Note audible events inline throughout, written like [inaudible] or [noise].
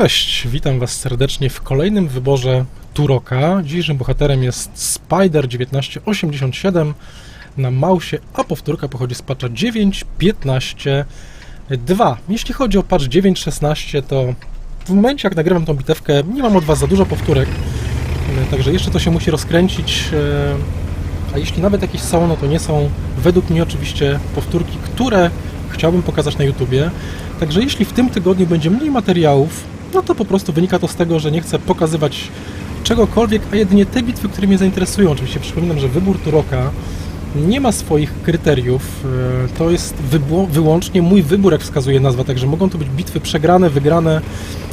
Cześć, witam Was serdecznie w kolejnym wyborze Turoka. Dzisiejszym bohaterem jest Spider 1987 na mausie, a powtórka pochodzi z patcha 9.15.2. Jeśli chodzi o patch 9.16, to w momencie jak nagrywam tą bitewkę nie mam od Was za dużo powtórek, e, także jeszcze to się musi rozkręcić, e, a jeśli nawet jakieś są, no to nie są według mnie oczywiście powtórki, które chciałbym pokazać na YouTubie. Także jeśli w tym tygodniu będzie mniej materiałów, no to po prostu wynika to z tego, że nie chcę pokazywać czegokolwiek, a jedynie te bitwy, które mnie zainteresują. Oczywiście przypominam, że wybór Turoka nie ma swoich kryteriów. E, To jest wyłącznie mój wybór, jak wskazuje nazwa, także mogą to być bitwy przegrane, wygrane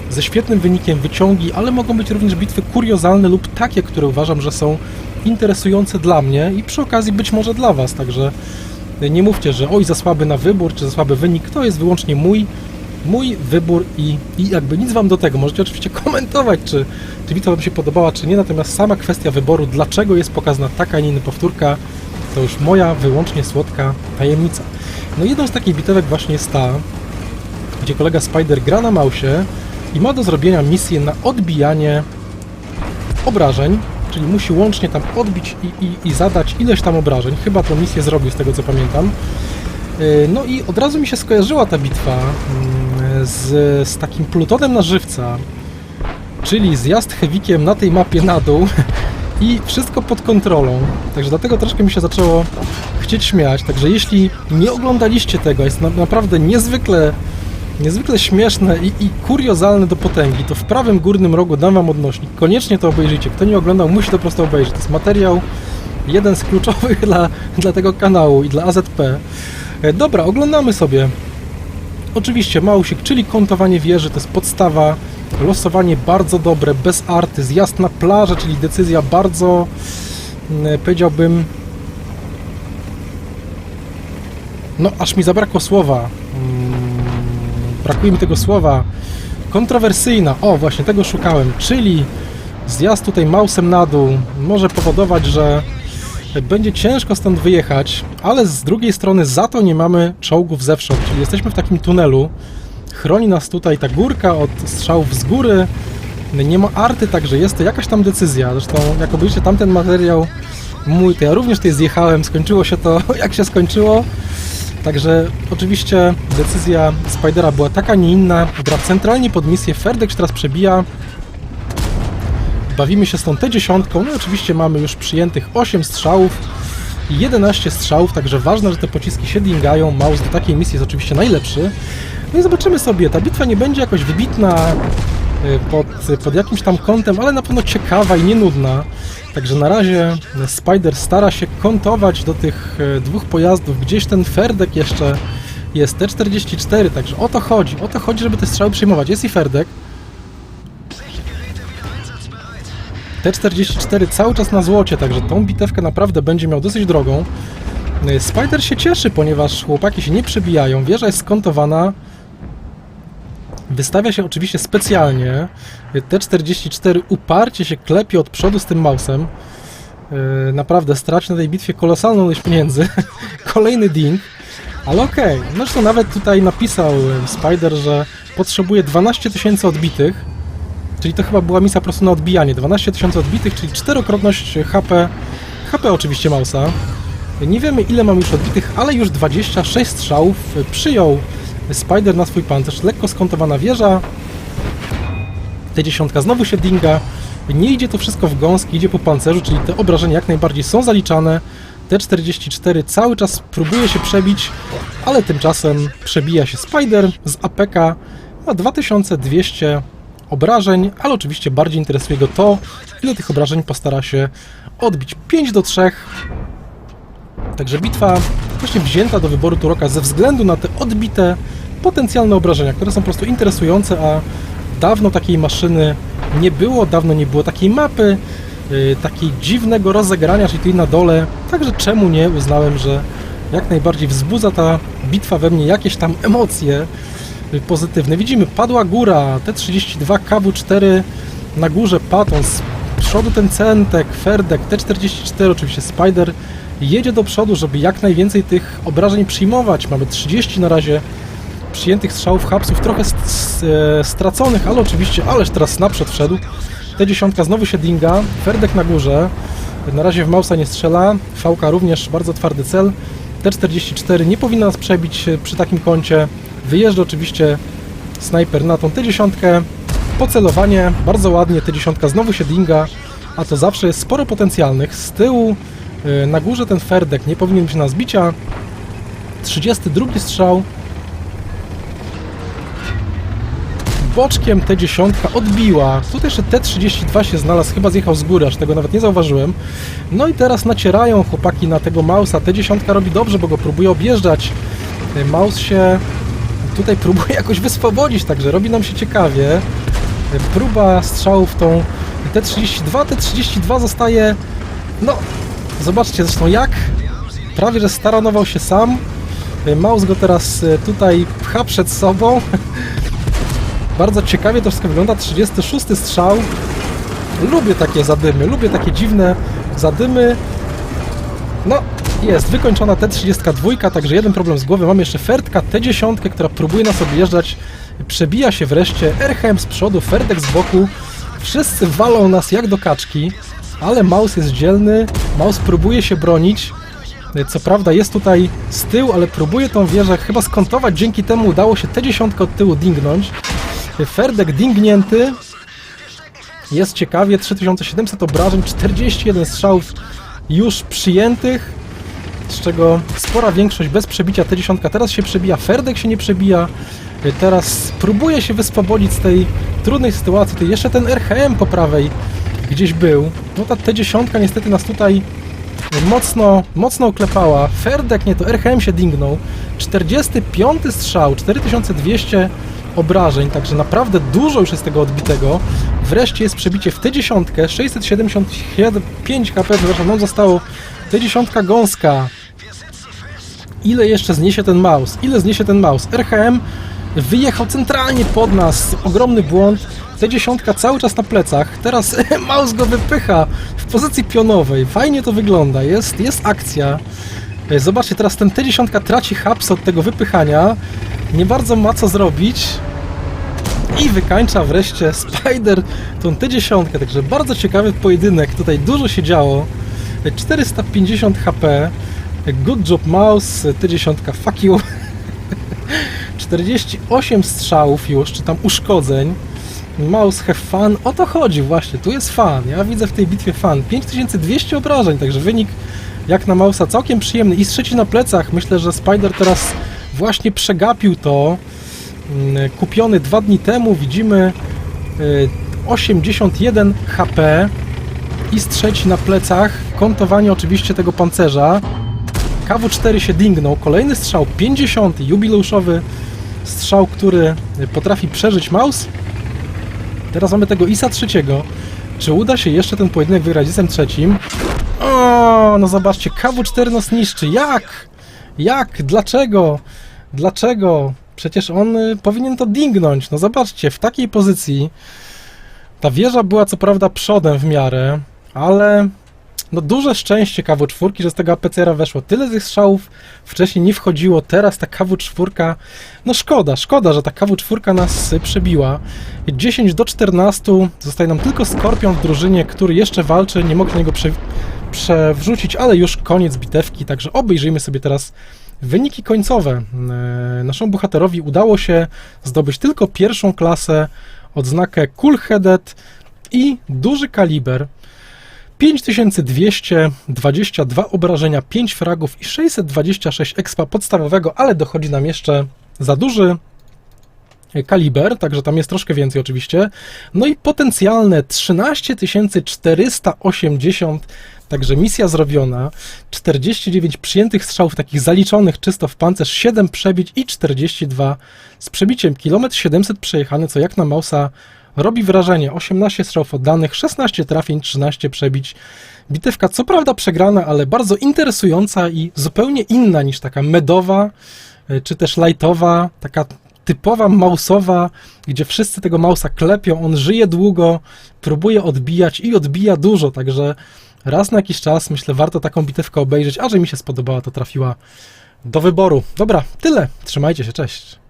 ze świetnym wynikiem, wyciągi, ale mogą być również bitwy kuriozalne lub takie, które uważam, że są interesujące dla mnie i przy okazji być może dla Was, także nie mówcie, że oj, za słaby na wybór, czy za słaby wynik, to jest wyłącznie mój, mój wybór i, i jakby nic Wam do tego. Możecie oczywiście [laughs] komentować, czy, czy bitwa Wam się podobała, czy nie, natomiast sama kwestia wyboru, dlaczego jest pokazana taka, a nie inna powtórka, to już moja wyłącznie słodka tajemnica. No jedną z takich bitewek właśnie jest ta, gdzie kolega Spider gra na mausie i ma do zrobienia misję na odbijanie obrażeń, czyli musi łącznie tam odbić i, i, i zadać ileś tam obrażeń. Chyba tą misję zrobił z tego co pamiętam. Yy, No i od razu mi się skojarzyła ta bitwa mm, z, z takim plutonem na żywca, czyli zjazd heavikiem na tej mapie na dół [laughs] i wszystko pod kontrolą. Także dlatego troszkę mi się zaczęło chcieć śmiać. Także jeśli nie oglądaliście tego, jest na, naprawdę niezwykle niezwykle śmieszne i, i kuriozalne do potęgi, to w prawym górnym rogu dam wam odnośnik. Koniecznie to obejrzyjcie. Kto nie oglądał, musi to po prostu obejrzeć. To jest materiał jeden z kluczowych [laughs] dla, dla tego kanału i dla AZP. E, Dobra, oglądamy sobie. Oczywiście małusik, czyli kątowanie wieży, to jest podstawa. Losowanie bardzo dobre, bez arty, zjazd na plażę, czyli decyzja bardzo, mm, powiedziałbym, no aż mi zabrakło słowa. Mm, Brakuje mi tego słowa. Kontrowersyjna, o właśnie tego szukałem, czyli zjazd tutaj mausem na dół może powodować, że będzie ciężko stąd wyjechać, ale z drugiej strony za to nie mamy czołgów zewsząd, czyli jesteśmy w takim tunelu. Chroni nas tutaj ta górka od strzałów z góry. Nie ma arty, także jest to jakaś tam decyzja. Zresztą, jak obejrzycie tamten materiał mój, to ja również tutaj zjechałem. Skończyło się to, [laughs] jak się skończyło. Także oczywiście decyzja Spidera była taka, nie inna. Gra centralnie pod misję. Ferdek teraz przebija. Bawimy się z tą T10. No i oczywiście mamy już przyjętych 8 strzałów i 11 strzałów, także ważne, że te pociski się dingają. Maus do takiej misji jest oczywiście najlepszy. No i zobaczymy sobie, ta bitwa nie będzie jakoś wybitna y, pod, pod jakimś tam kątem, ale na pewno ciekawa i nie nudna. Także na razie Spider stara się kontować do tych y, dwóch pojazdów. Gdzieś ten Ferdek jeszcze jest T44, także o to chodzi. O to chodzi, żeby te strzały przyjmować. Jest i Ferdek. T44 cały czas na złocie, także tą bitewkę naprawdę będzie miał dosyć drogą. Y, Spider się cieszy, ponieważ chłopaki się nie przebijają, wieża jest skontowana. Wystawia się oczywiście specjalnie. Y, T44 uparcie się klepie od przodu z tym mausem. Y, Naprawdę straci na tej bitwie kolosalną ilość pieniędzy. [laughs] Kolejny ding. Ale okej, okay. zresztą nawet tutaj napisał Spider, że potrzebuje 12 tysięcy odbitych. Czyli to chyba była misja po prostu na odbijanie. 12 tysięcy odbitych, czyli czterokrotność HP. HP oczywiście Mausa. Nie wiemy ile mam już odbitych, ale już 26 strzałów przyjął Spider na swój pancerz. Lekko skontowana wieża. T10 znowu się dinga. Nie idzie to wszystko w gąski, idzie po pancerzu, czyli te obrażenia jak najbardziej są zaliczane. T44 cały czas próbuje się przebić, ale tymczasem przebija się Spider z APK. Ma 2200 obrażeń, ale oczywiście bardziej interesuje go to, ile tych obrażeń postara się odbić. 5 do 3. Także bitwa właśnie wzięta do wyboru Turoka ze względu na te odbite potencjalne obrażenia, które są po prostu interesujące, a dawno takiej maszyny nie było, dawno nie było takiej mapy, yy, takiej dziwnego rozegrania, czyli tutaj na dole. Także czemu nie? Uznałem, że jak najbardziej wzbudza ta bitwa we mnie jakieś tam emocje pozytywne. Widzimy, padła góra, T32, KW4 na górze Paton, z przodu ten Centek, Ferdek, T44, oczywiście Spider jedzie do przodu, żeby jak najwięcej tych obrażeń przyjmować. Mamy 30 na razie przyjętych strzałów hapsów, trochę e, straconych, ale oczywiście, ależ teraz naprzód wszedł. T10 znowu się dinga, Ferdek na górze, na razie w Mausa nie strzela, VK również bardzo twardy cel. T44 nie powinna nas przebić e, przy takim kącie. Wyjeżdża oczywiście snajper na tą T10. Pocelowanie, bardzo ładnie, T10 znowu się dinga, a to zawsze jest sporo potencjalnych. Z tyłu e, na górze ten Ferdek nie powinien być na zbicia. 32 strzał. Boczkiem T10 odbiła. Tutaj jeszcze T32 się znalazł, chyba zjechał z góry, aż tego nawet nie zauważyłem. No i teraz nacierają chłopaki na tego Mausa. T10 robi dobrze, bo go próbuje objeżdżać. E, Maus się tutaj próbuje jakoś wyswobodzić, także robi nam się ciekawie. Próba strzału w tą T32. T32 zostaje, no, zobaczcie zresztą jak prawie że staranował się sam. Maus go teraz e, tutaj pcha przed sobą. [laughs] Bardzo ciekawie to wszystko wygląda. 36 strzał. Lubię takie zadymy, lubię takie dziwne zadymy. No, jest wykończona T32, także jeden problem z głowy. Mamy jeszcze Fertka T10, która próbuje nas objeżdżać. Przebija się wreszcie. RHM z przodu, Ferdek z boku. Wszyscy walą nas jak do kaczki, ale Maus jest dzielny. Maus próbuje się bronić. Co prawda jest tutaj z tyłu, ale próbuje tą wieżę chyba skontować. Dzięki temu udało się T10 od tyłu dingnąć. Ferdek dingnięty. Jest ciekawie, 3700 obrażeń, 41 strzałów już przyjętych, z czego spora większość bez przebicia T10. Teraz się przebija, Ferdek się nie przebija. Teraz próbuje się wyswobodzić z tej trudnej sytuacji. Jeszcze ten RHM po prawej gdzieś był. No ta T10 niestety nas tutaj mocno, mocno oklepała. Ferdek nie, to RHM się dingnął. 45 strzał, 4200 obrażeń, także naprawdę dużo już jest tego odbitego. Wreszcie jest przebicie w T10, 675 HP, przepraszam, nam zostało T10 gąska. Ile jeszcze zniesie ten mouse? Ile zniesie ten mouse? RHM wyjechał centralnie pod nas, ogromny błąd. T10 cały czas na plecach, teraz [laughs] mouse go wypycha w pozycji pionowej. Fajnie to wygląda, jest, jest akcja. E, Zobaczcie, teraz ten T10 traci haps od tego wypychania. Nie bardzo ma co zrobić. I wykańcza wreszcie Spider tą T10, także bardzo ciekawy pojedynek. Tutaj dużo się działo. 450 HP. Good job mouse, T10 fuck you. [laughs] 48 strzałów już, czy tam uszkodzeń. Mouse have fun, o to chodzi właśnie, tu jest fan. Ja widzę w tej bitwie fan. 5200 obrażeń, także wynik jak na Mausa całkiem przyjemny. I z trzeci na plecach. Myślę, że Spider teraz właśnie przegapił to. Mm, Kupiony dwa dni temu, widzimy y, 81 HP i z trzeci na plecach. Kontowanie oczywiście tego pancerza. KW4 się dingnął. Kolejny strzał, 50, jubileuszowy strzał, który potrafi przeżyć Maus. Teraz mamy tego ISA trzeciego. Czy uda się jeszcze ten pojedynek wygrać ISem trzecim? O, no zobaczcie, KW4 nas niszczy. Jak? Jak? Dlaczego? Dlaczego? Przecież on y, powinien to dingnąć. No zobaczcie, w takiej pozycji ta wieża była co prawda przodem w miarę, ale no duże szczęście KW4, że z tego APCR-a weszło. Tyle tych strzałów wcześniej nie wchodziło, teraz ta KW4, no szkoda, szkoda, że ta KW4 nas przebiła. 10 do 14, zostaje nam tylko Skorpion w drużynie, który jeszcze walczy, nie mogę niego prze, przewrzucić, ale już koniec bitewki, także obejrzyjmy sobie teraz wyniki końcowe. E, Naszemu bohaterowi udało się zdobyć tylko pierwszą klasę, odznakę Cool-Headed i duży kaliber. 5222 obrażenia, 5 fragów i 626 expa podstawowego, ale dochodzi nam jeszcze za duży kaliber, także tam jest troszkę więcej oczywiście. No i potencjalne 13480, także misja zrobiona. 49 przyjętych strzałów, takich zaliczonych czysto w pancerz, 7 przebić i 42 z przebiciem. Kilometr 700 przejechany, co jak na Mausa robi wrażenie. 18 strzałów oddanych, 16 trafień, 13 przebić. Bitewka co prawda przegrana, ale bardzo interesująca i zupełnie inna niż taka medowa, y, czy też lightowa, taka typowa mausowa, gdzie wszyscy tego mausa klepią, on żyje długo, próbuje odbijać i odbija dużo, także raz na jakiś czas myślę warto taką bitewkę obejrzeć, a że mi się spodobała, to trafiła do wyboru. Dobra, tyle. Trzymajcie się, cześć.